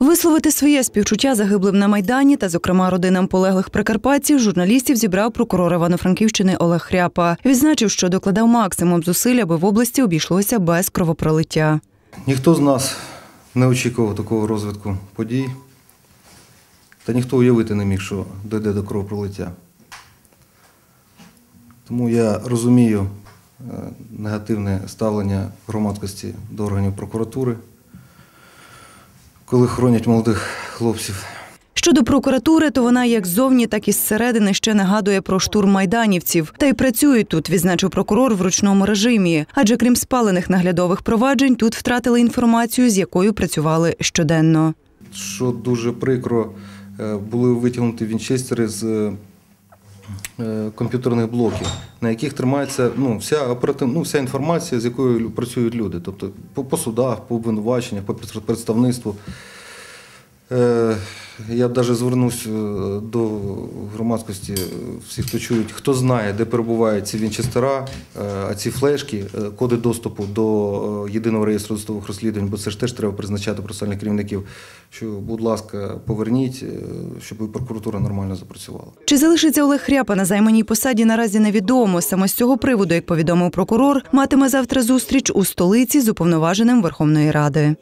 Висловити своє співчуття загиблим на майдані та, зокрема, родинам полеглих прикарпатців, журналістів зібрав прокурор Івано-Франківщини Олег Хряпа. Відзначив, що докладав максимум зусиль, аби в області обійшлося без кровопролиття. Ніхто з нас не очікував такого розвитку подій, та ніхто уявити не міг, що дійде до кровопролиття. Тому я розумію е, негативне ставлення громадськості до органів прокуратури, коли хоронять молодих хлопців. Щодо прокуратури, то вона як ззовні, так і зсередини ще нагадує про штурм майданівців. Та й працюють тут, відзначив прокурор в ручному режимі. Адже крім спалених наглядових проваджень, тут втратили інформацію, з якою працювали щоденно. Що дуже прикро, е, були витягнуті вінчестери з е, комп'ютерних блоків, на яких тримається ну, вся оператив, ну, вся інформація, з якою працюють люди. Тобто по, по судах, по обвинуваченнях, по представництву. Е, Я навіть звернусь е, до громадськості, е, всіх, хто чують, хто знає, де перебувають ці вінчестера, е, а ці флешки, е, коди доступу до єдиного реєстру досудових розслідувань, бо це ж теж треба призначати процесуальних керівників. Що, будь ласка, поверніть, щоб і прокуратура нормально запрацювала. Чи залишиться Олег Хряпа на займаній посаді наразі невідомо. Саме з цього приводу, як повідомив прокурор, матиме завтра зустріч у столиці з уповноваженим Верховної Ради.